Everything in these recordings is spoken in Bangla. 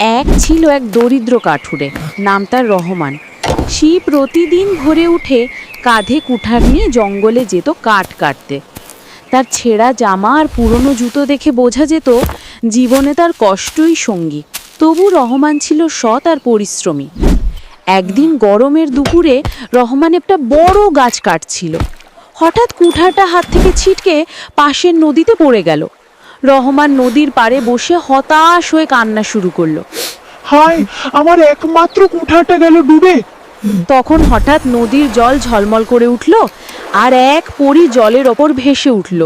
এক ছিল এক দরিদ্র কাঠুরে, নাম তার রহমান। সি প্রতিদিন ভোরে উঠে কাঁধে কুঠার নিয়ে জঙ্গলে যেত কাঠ কাটতে। তার ছেঁড়া জামা আর পুরনো জুতো দেখে বোঝা যেত জীবনে তার কষ্টই সঙ্গী। তবু রহমান ছিল সৎ আর পরিশ্রমী। একদিন গরমের দুপুরে রহমান একটা বড় গাছ কাটছিল। হঠাৎ কুঠারটা হাত থেকে ছিটকে পাশের নদীতে পড়ে গেল। রহমান নদীর পাড়ে বসে হতাশ হয়ে কান্না শুরু করল। হায় আমার একমাত্র কুঠারটা গেল ডুবে। তখন হঠাৎ নদীর জল ঝলমল করে উঠল আর এক পরি জলের ওপর ভেসে উঠল।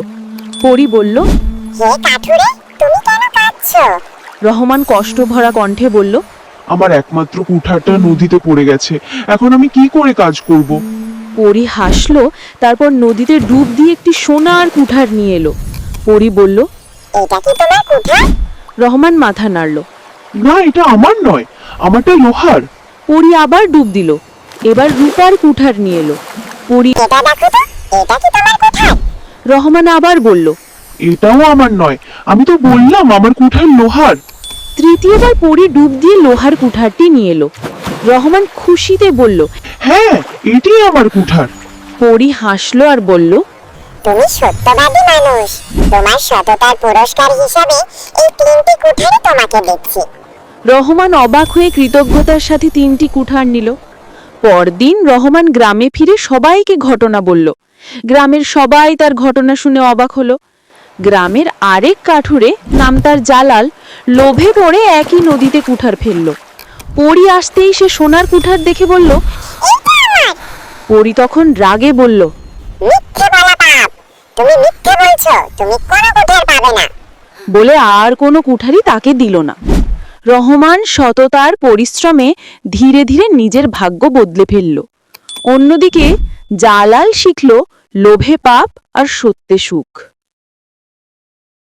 পরি বলল হে কাঠুরে তুমি কেন কাঁদছো? রহমান কষ্ট ভরা কণ্ঠে বলল আমার একমাত্র কুঠারটা নদীতে পড়ে গেছে এখন আমি কি করে কাজ করব? পরি হাসলো তারপর নদীতে ডুব দিয়ে একটি সোনার কুঠার নিয়ে এলো। পরি বলল এটা কি তোমার কুঠার রহমান মাথা নাড়ল। না এটা আমার নয় আমারটা লোহার। পরি আবার ডুব দিল। এবার রূপার কুঠার নিয়ে এলো। পরি এটা দেখো তো এটা কি তোমার কুঠার রহমান আবার বলল এটাও আমার নয় আমি তো বললাম আমার কুঠার লোহার। তৃতীয়বার পরি ডুব দিয়ে লোহার কুঠারটি নিয়ে এলো। রহমান খুশিতে বলল হ্যাঁ এটাই আমার কুঠার। পরি হাসলো আর বলল তুমি সত্যবাদী মানুষ। তোমার সততার পুরস্কার হিসাবে এই তিনটি কুঠারই তোমাকে দিচ্ছি রহমান অবাক হয়ে কৃতজ্ঞতার সাথে তিনটি কুঠার নিল। পরদিন রহমান গ্রামে ফিরে সবাইকে ঘটনা বলল। গ্রামের সবাই তার ঘটনা শুনে অবাক হলো। গ্রামের আরেক কাঠুরে নাম তার জালাল লোভে পড়ে একই নদীতে কুঠার ফেলল। পরি আসতেই সে সোনার কুঠার দেখে বলল পরি তখন রাগে বলল তুমি মিথ্যে বলছো, তুমি কোনো কুঠার পাবে না। বলে আর কোনো কুঠারি তাকে দিল না। রহমান সততার পরিশ্রমে ধীরে ধীরে নিজের ভাগ্য বদলে ফেলল। অন্যদিকে জালাল শিখল লোভে পাপ আর সত্যে সুখ।